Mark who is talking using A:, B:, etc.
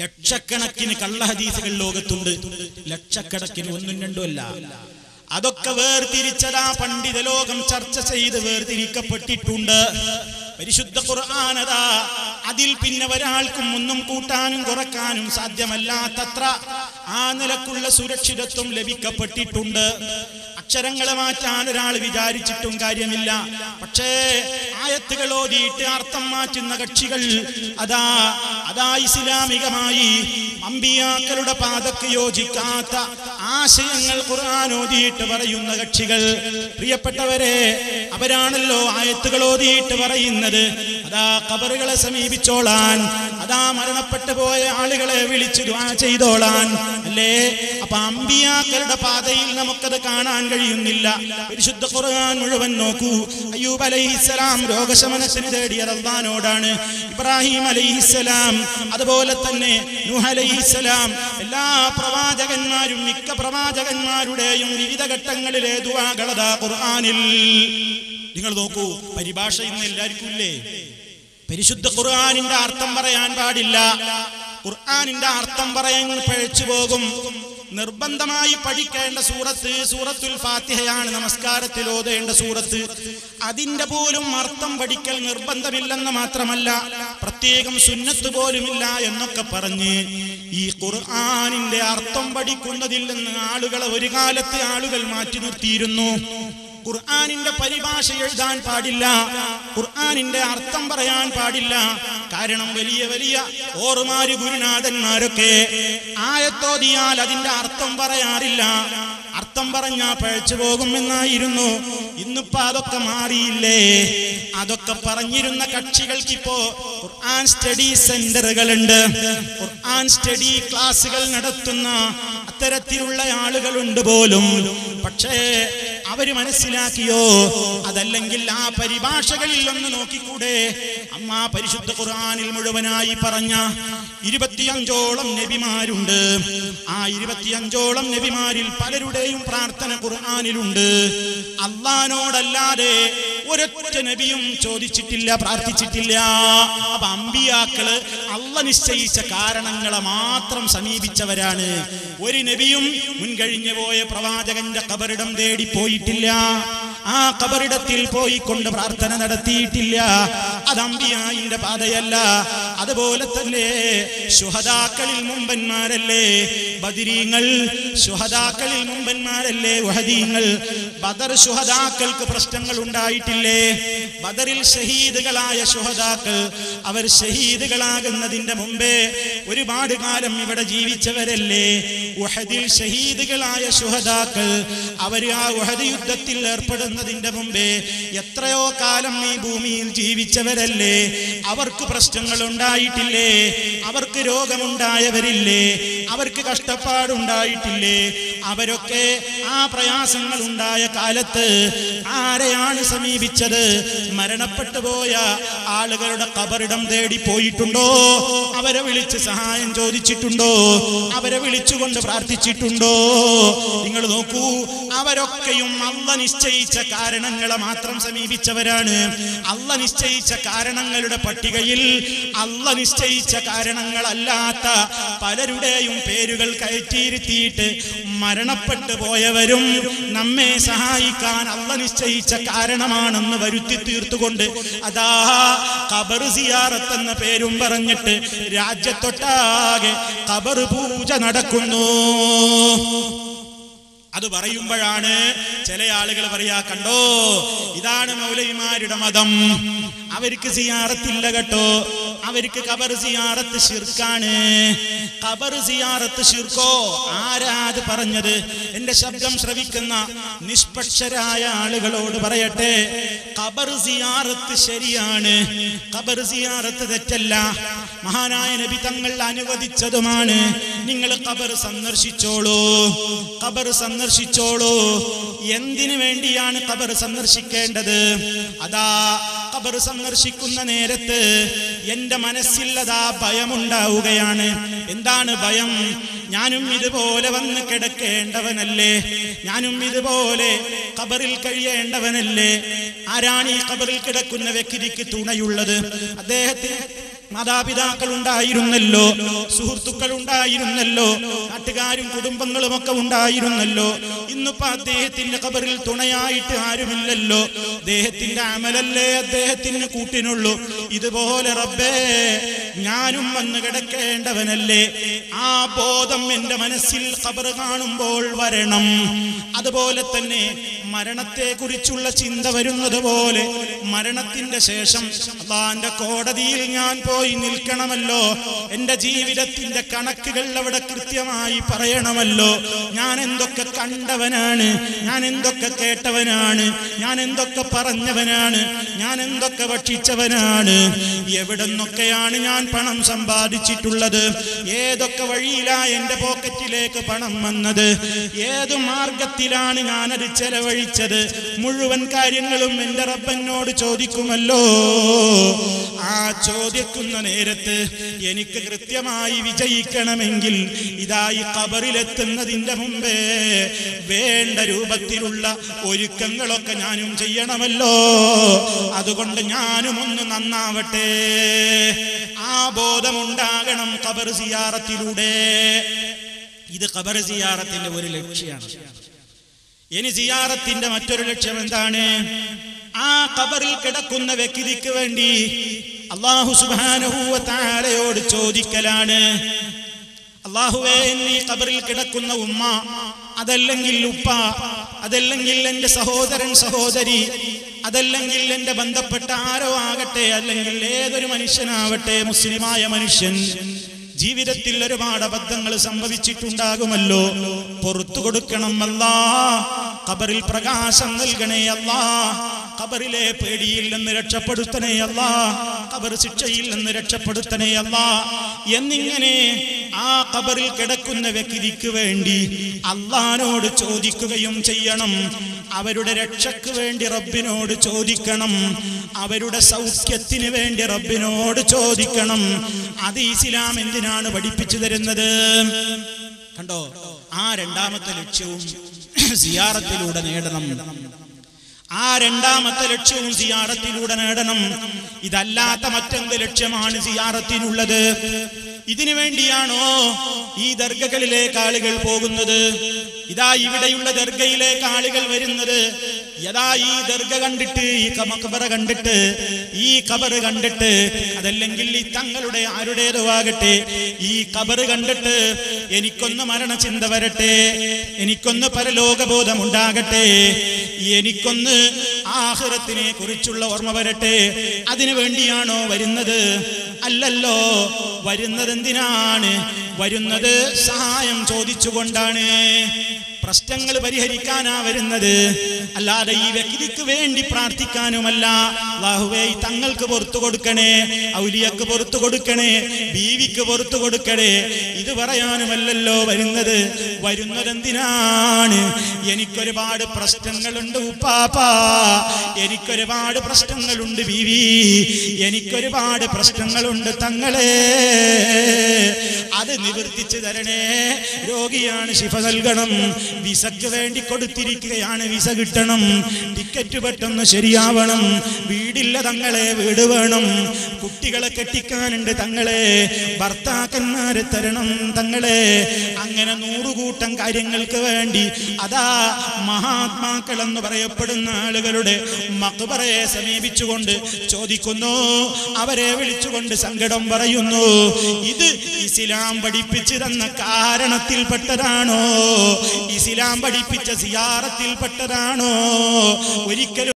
A: ലക്ഷക്കണക്കിന് കള്ളഹദീസുകൾ ലോകത്തുണ്ട്. ലക്ഷക്കണക്കിന് ഒന്നും രണ്ടുമല്ല. അതൊക്കെ വേർതിരിച്ചതാ പണ്ഡിത ലോകം ചർച്ച ചെയ്ത് വേർതിരിക്കപ്പെട്ടിട്ടുണ്ട്. പരിശുദ്ധ ഖുർആാനതാ അതിൽ പിന്നെ ഒരാൾക്കും ഒന്നും കൂട്ടാനും കുറക്കാനും സാധ്യമല്ലാത്തത്ര ആ നിലക്കുള്ള സുരക്ഷിതത്വം ലഭിക്കപ്പെട്ടിട്ടുണ്ട്. അക്ഷരങ്ങളെ മാറ്റാൻ ഒരാൾ വിചാരിച്ചിട്ടും കാര്യമില്ല. പക്ഷേ ആയത്തുകൾ ഓതിയിട്ട് അർത്ഥം മാറ്റുന്ന കക്ഷികൾ അതാ അതാ ഇസ്ലാമികമായി അമ്പിയാക്കളുടെ പാതക്ക് യോജിക്കാത്ത ആശയങ്ങൾ ഖുർആൻ ഓതിയിട്ട് പറയുന്ന കക്ഷികൾ. പ്രിയപ്പെട്ടവരെ അവരാണല്ലോ ആയത്തുകൾ ഓതിയിട്ട് പറയുന്നത്. അതാ കബറുകളെ സമീപിച്ചോളാൻ അതാ മരണപ്പെട്ടു പോയ ആളുകളെ വിളിച്ചു ചെയ്തോളാൻ അല്ലേ? അപ്പൊ അമ്പിയാക്കളുടെ പാതയിൽ നമുക്കത് കാണാൻ കഴിയുന്നില്ല. പരിശുദ്ധ ഖുർആൻ മുഴുവൻ നോക്കൂ. അയ്യൂബ് അലൈഹിസ്സലാം രോഗശമനത്തിന് തേടിയ റബ്ബാനോടാണ് ഇബ്രാഹിം അലൈഹിസ്സലാം അതുപോലെ തന്നെ നൂഹ് അലൈഹിസ്സലാം എല്ലാ പ്രവാചകന്മാരും മിക്ക പ്രവാചകന്മാരുടെയും വിവിധ ഘട്ടങ്ങളിലെ ദുആകളതാ ഖുർആനിൽ. നിങ്ങൾ നോക്കൂ പരിഭാഷ ഇന്ന് എല്ലാവർക്കും ഇല്ലേ? പരിശുദ്ധ ഖുർആാനിന്റെ അർത്ഥം പറയാൻ പാടില്ല. ഖുർആാനിന്റെ അർത്ഥം പറയാൻ പഴച്ചു പോകും. നിർബന്ധമായി പഠിക്കേണ്ട സൂറത്ത് സൂറത്തുൽ ഫാത്തിഹയാണ്. നമസ്കാരത്തിൽ ഓതേണ്ട സൂറത്ത്. അതിന്റെ പോലും അർത്ഥം പഠിക്കൽ നിർബന്ധമില്ലെന്ന് മാത്രമല്ല പ്രത്യേകം സുന്നത്ത് പോലുമില്ല എന്നൊക്കെ പറഞ്ഞ് ഈ ഖുർആനിന്റെ അർത്ഥം പഠിക്കുന്നതിൽ നിന്ന് ആളുകളെ ഒരു കാലത്ത് ആളുകൾ മാറ്റി നിർത്തിയിരുന്നു. ഖുർആാനിന്റെ പരിഭാഷ എഴുതാൻ പാടില്ല ഖുർആാനിന്റെ അർത്ഥം പറയാൻ പാടില്ല കാരണം വലിയ വലിയ ഓർമാര് ഗുരുനാഥന്മാരൊക്കെ ആയത്തോതിയാൽ അതിന്റെ അർത്ഥം പറയാറില്ല. അർത്ഥം പറഞ്ഞാ പഴച്ചു പോകുമെന്നായിരുന്നു. ഇന്നിപ്പോ അതൊക്കെ മാറിയില്ലേ? അതൊക്കെ പറഞ്ഞിരുന്ന കക്ഷികൾക്ക് ഇപ്പോ ഖുർആൻ സ്റ്റഡി സെന്ററുകളുണ്ട്. ഖുർആൻ സ്റ്റഡി ക്ലാസുകൾ നടത്തുന്ന അത്തരത്തിലുള്ള ആളുകളുണ്ട് പോലും. പക്ഷേ അവർ മനസ്സിലാക്കിയോ? അതല്ലെങ്കിൽ ആ പരിഭാഷകളിൽ ഒന്ന് നോക്കിക്കൂടെ? അമ്മ പരിശുദ്ധ ഖുർആനിൽ മുഴുവനായി പറഞ്ഞ ഇരുപത്തിയഞ്ചോളം നബിമാരുണ്ട്. ആ ഇരുപത്തിയഞ്ചോളം നബിമാരിൽ പലരുടെയും പ്രാർത്ഥന ഖുർആാനിലുണ്ട്. അള്ളഹാനോടല്ലാതെ ഒരൊറ്റ നബിയും ചോദിച്ചിട്ടില്ല പ്രാർത്ഥിച്ചിട്ടില്ല. അപ്പൊ അമ്പിയാക്കൾ അള്ള നിശ്ചയിച്ച കാരണങ്ങളെ മാത്രം സമീപിച്ചവരാണ്. ഒരു നബിയും മുൻകഴിഞ്ഞു പോയ പ്രവാചകന്റെ കബറിടം തേടി പോയിട്ടില്ല. ആ കബറിടത്തിൽ പോയിക്കൊണ്ട് പ്രാർത്ഥന നടത്തിയിട്ടില്ല. അത് അമ്പിയായിന്റെ പാതയല്ല. അതുപോലെ തന്നെ ശുഹദാക്കളിൽ മുമ്പന്മാരല്ലേ? ബദിരീങ്ങൾ ശുഹദാക്കളിൽ മുമ്പന്മാരല്ലേ? വഹദീങ്ങൾ. ബദർ ശുഹദാക്കൾക്ക് പ്രശ്നങ്ങൾ ഉണ്ടായിട്ടില്ലേ? ബദറിൽ ഷഹീദുകളായ ശുഹദാക്കൾ അവർ ഷഹീദുകളാകുന്നതിന്റെ മുമ്പേ ഒരുപാട് കാലം ഇവിടെ ജീവിച്ചവരല്ലേ? ഉഹദിൽ ഷഹീദുകളായ ശുഹദാക്കൾ അവർ ആ ഉഹദ് യുദ്ധത്തിൽ ഏർപ്പെടുന്നതിന്റെ മുമ്പേ എത്രയോ കാലം ഈ ഭൂമിയിൽ ജീവിച്ചവരല്ലേ? അവർക്ക് പ്രശ്നങ്ങൾ ഉണ്ടായിട്ടില്ലേ? അവർക്ക് രോഗമുണ്ടായവരില്ലേ? അവർക്ക് കഷ്ടപ്പാടുണ്ടായിട്ടില്ലേ? അവരൊക്കെ ആ പ്രയാസങ്ങൾ ഉണ്ടായ കാലത്ത് ആരെയാണ് സമീപിച്ചത്? മരണപ്പെട്ടു പോയ ആളുകളുടെ കബറിടം തേടി പോയിട്ടുണ്ടോ? അവരെ വിളിച്ച് സഹായം ചോദിച്ചിട്ടുണ്ടോ? അവരെ വിളിച്ചുകൊണ്ട് പ്രാർത്ഥിച്ചിട്ടുണ്ടോ? നിങ്ങൾ നോക്കൂ അവരൊക്കെയും അല്ല നിശ്ചയിച്ച കാരണങ്ങളെ മാത്രം സമീപിച്ചവരാണ്. അല്ല നിശ്ചയിച്ച കാരണങ്ങളുടെ പട്ടികയിൽ അല്ല നിശ്ചയിച്ച കാരണങ്ങളല്ലാത്ത പലരുടെയും പേരുകൾ കയറ്റിയിരുത്തിയിട്ട് മരണപ്പെട്ടു പോയവരും നമ്മെ സഹായിക്കാൻ അല്ല നിശ്ചയിച്ച കാരണമാണെന്ന് വരുത്തി തീർത്തുകൊണ്ട് അതാ കബർ സിയാറത്ത് എന്ന പേരും പറഞ്ഞിട്ട് രാജ്യത്തൊട്ടാകെ കബർ പൂജ നടക്കുന്നു. അത് പറയുമ്പോഴാണ് ചില ആളുകൾ പറയാ കണ്ടോ ഇതാണ് മൗലൈമാരുടെ മതം. അവർക്ക് സിയാറത്തില്ല കേട്ടോ. അവർക്ക് കബർ സിയാറത്ത് ശിർക്കാണ്. കബർ സിയാറത്ത് ശിർക്കോ? ആരാത് പറഞ്ഞത്? എന്റെ ശബ്ദം ശ്രവിക്കുന്ന നിഷ്പക്ഷരായ ആളുകളോട് പറയട്ടെ. കബർ സിയാറത്ത് ശരിയാണ്. കബർ സിയാറത്ത് തെറ്റല്ല. മഹാനായ നബി തങ്ങൾ അനുവദിച്ചതുമാണ്. നിങ്ങൾ കബർ സന്ദർശിച്ചോളൂ. കബർ സന്ദർശിച്ചോളൂ. എന്തിനു വേണ്ടിയാണ് കബർ സന്ദർശിക്കേണ്ടത്? അതാ കബർ സന്ദർശിക്കുന്ന നേരത്ത് എന്റെ മനസ്സിൽ അതാ ഭയമുണ്ടാവുകയാണ്. എന്താണ് ഭയം? ഞാനും ഇതുപോലെ വന്ന് കിടക്കേണ്ടവനല്ലേ? ഞാനും ഇതുപോലെ ഖബറിൽ കഴിയേണ്ടവനല്ലേ? ആരാണ് ഈ ഖബറിൽ കിടക്കുന്ന വ്യക്തിക്ക് തുണയുള്ളത്? അദ്ദേഹത്തിന് മാതാപിതാക്കൾ ഉണ്ടായിരുന്നല്ലോ സുഹൃത്തുക്കൾ ഉണ്ടായിരുന്നല്ലോ നാട്ടുകാരും കുടുംബങ്ങളും ഒക്കെ ഉണ്ടായിരുന്നല്ലോ. ഇന്നിപ്പോ അദ്ദേഹത്തിന്റെ കബറിൽ തുണയായിട്ട് ആരുമില്ലല്ലോ. അദ്ദേഹത്തിന്റെ അമലല്ലേ അദ്ദേഹത്തിന് കൂട്ടിനുള്ളൂ. ഇതുപോലെ റബ്ബേ ഞാനും വന്ന് കിടക്കേണ്ടവനല്ലേ. ആ ബോധം എന്റെ മനസ്സിൽ കബർ കാണുമ്പോൾ വരണം. അതുപോലെ തന്നെ മരണത്തെ കുറിച്ചുള്ള ചിന്ത വരുന്നത് പോലെ മരണത്തിന്റെ ശേഷം അള്ളാന്റെ കോടതിയിൽ ഞാൻ പോയി നിൽക്കണമല്ലോ. എന്റെ ജീവിതത്തിന്റെ കണക്കുകൾ അവിടെ കൃത്യമായി പറയണമല്ലോ. ഞാൻ എന്തൊക്കെ കണ്ടവനാണ്? ഞാൻ എന്തൊക്കെ കേട്ടവനാണ്? ഞാൻ എന്തൊക്കെ പറഞ്ഞവനാണ്? ഞാൻ എന്തൊക്കെ ഭക്ഷിച്ചവനാണ്? എവിടെ നിന്നൊക്കെയാണ് ഞാൻ പണം സമ്പാദിച്ചിട്ടുള്ളത്? ഏതൊക്കെ വഴിയിലാ എന്റെ പോക്കറ്റിലേക്ക് പണം വന്നത്? ഏത് മാർഗത്തിലാണ് ഞാനത് ചെലവഴിച്ചത് മുഴുവൻ കാര്യങ്ങളും എന്റെ റബ്ബനോട് ചോദിക്കുമല്ലോ. ആ ചോദിക്കുന്ന നേരത്ത് എനിക്ക് കൃത്യമായി വിജയിക്കണമെങ്കിൽ ഇതായി കബറിലെത്തുന്നതിന്റെ മുമ്പേ വേണ്ട രൂപത്തിലുള്ള ഒരുക്കങ്ങളൊക്കെ ഞാനും ചെയ്യണമല്ലോ. അതുകൊണ്ട് ഞാനും ഒന്ന് നന്നാവട്ടെ. ആ ബോധമുണ്ടാകണം കബർ സിയാറത്തിലൂടെ. ഇത് കബർ സിയാറത്തിന്റെ ഒരു ലക്ഷ്യമാണ് ഇനി സിയാറത്തിന്റെ മറ്റൊരു ലക്ഷ്യം എന്താണ്? ആ കബറിൽ കിടക്കുന്ന വ്യക്തിക്ക് വേണ്ടി അള്ളാഹു സുബാനഹൂവത്താരയോട് ചോദിക്കലാണ്. അള്ളാഹുവേ നീ കബറിൽ കിടക്കുന്ന ഉമ്മ അതല്ലെങ്കിൽ ഉപ്പ അതല്ലെങ്കിൽ എന്റെ സഹോദരൻ സഹോദരി അതല്ലെങ്കിൽ എന്റെ ബന്ധപ്പെട്ട ആരോ ആകട്ടെ അല്ലെങ്കിൽ ഏതൊരു മനുഷ്യനാവട്ടെ മുസ്ലിമായ മനുഷ്യൻ ജീവിതത്തിൽ ഒരുപാട് അബദ്ധങ്ങൾ സംഭവിച്ചിട്ടുണ്ടാകുമല്ലോ. പുറത്തു കൊടുക്കണം അല്ലാ. ഖബറിൽ പ്രകാശം നൽകണേ അല്ലാ. ഖബറിലെ പേടിയിൽ നിന്ന് രക്ഷപ്പെടുത്തണേ അല്ലാ. ഖബർ ശിക്ഷയിൽ നിന്ന് രക്ഷപ്പെടുത്തണേ അല്ലാ. എന്നിങ്ങനെ ആ ഖബറിൽ കിടക്കുന്ന വ്യക്തിക്ക് വേണ്ടി അള്ളഹാനോട് ചോദിക്കുകയും ചെയ്യണം. അവരുടെ രക്ഷയ്ക്ക് വേണ്ടി റബ്ബിനോട് ചോദിക്കണം. അവരുടെ സൗഖ്യത്തിന് വേണ്ടി റബ്ബിനോട് ചോദിക്കണം. അത് ഇസ്ലാം എന്തിനാണ് പഠിപ്പിച്ചു തരുന്നത്? കണ്ടോ? ആ രണ്ടാമത്തെ ലക്ഷ്യവും സിയാറത്തിലൂടെ നേടണം. ആ രണ്ടാമത്തെ ലക്ഷ്യവും സിയാറത്തിലൂടെ നേടണം. ഇതല്ലാത്ത മറ്റെന്ത് ലക്ഷ്യമാണ് സിയാറത്തിനുള്ളത്? ഇതിനു വേണ്ടിയാണോ ഈ ദർഗകളിലേക്ക് ആളുകൾ പോകുന്നത്? ഇതാ ഇവിടെയുള്ള ദർഗയിലേക്ക് ആളുകൾ വരുന്നത്. യഥാ ഈ ദർഗ കണ്ടിട്ട് ഈ കമക്കബറ കണ്ടിട്ട് ഈ കബറ് കണ്ടിട്ട് അതല്ലെങ്കിൽ ഈ തങ്ങളുടെ ആരുടേതോ ആകട്ടെ ഈ കബറ് കണ്ടിട്ട് എനിക്കൊന്ന് മരണചിന്ത വരട്ടെ എനിക്കൊന്ന് പരലോകബോധം ഉണ്ടാകട്ടെ എനിക്കൊന്ന് ആഹ്റത്തിനെ കുറിച്ചുള്ള ഓർമ്മ വരട്ടെ അതിനു വേണ്ടിയാണോ വരുന്നത്? അല്ലല്ലോ വരുന്നത് എന്തിനാണ് വരുന്നത് സഹായം ചോദിച്ചുകൊണ്ടാണ്. പ്രശ്നങ്ങൾ പരിഹരിക്കാനാ വരുന്നത്. അല്ലാതെ ഈ വ്യക്തിക്ക് വേണ്ടി പ്രാർത്ഥിക്കാനുമല്ല. അല്ലാഹുവേ തങ്ങൾക്ക് പുറത്തു കൊടുക്കണേ ഔലിയക്ക് പുറത്തു കൊടുക്കണേ ബീവിക്ക് പുറത്തു കൊടുക്കണേ. ഇത് പറയാനുമല്ലല്ലോ വരുന്നത്. വരുന്നതെന്തിനാണ്? എനിക്കൊരുപാട് പ്രശ്നങ്ങളുണ്ട് ഉപ്പാപ്പാ. എനിക്കൊരുപാട് പ്രശ്നങ്ങളുണ്ട് ബീവി. എനിക്കൊരുപാട് പ്രശ്നങ്ങളുണ്ട് തങ്ങളെ. അത് നിവർത്തിച്ചു തരണേ. രോഗിയാണ് ശിഫ നൽകണം. വിസക്ക് വേണ്ടി കൊടുത്തിരിക്കുകയാണ് വിസ കിട്ടണം. ടിക്കറ്റ് പെട്ടെന്ന് ശരിയാവണം. വീടില്ല തങ്ങളെ വീട് വേണം. കുട്ടികളെ കെട്ടിക്കാനുണ്ട് തങ്ങളെ. ഭർത്താക്കന്മാരെ തരണം തങ്ങളെ. അങ്ങനെ നൂറുകൂട്ടം കാര്യങ്ങൾക്ക് വേണ്ടി അതാ മഹാത്മാക്കൾ എന്ന് പറയപ്പെടുന്ന ആളുകളുടെ മക്ബറയെ സമീപിച്ചുകൊണ്ട് ചോദിക്കുന്നു. അവരെ വിളിച്ചുകൊണ്ട് സങ്കടം പറയുന്നു. ഇത് ഇസ്ലാം പഠിപ്പിച്ചു തന്ന കാരണത്തിൽപ്പെട്ടതാണോ? ഇസ്ലാം പഠിപ്പിച്ച സിയാറത്തിൽപ്പെട്ടതാണോ ഒരിക്കലും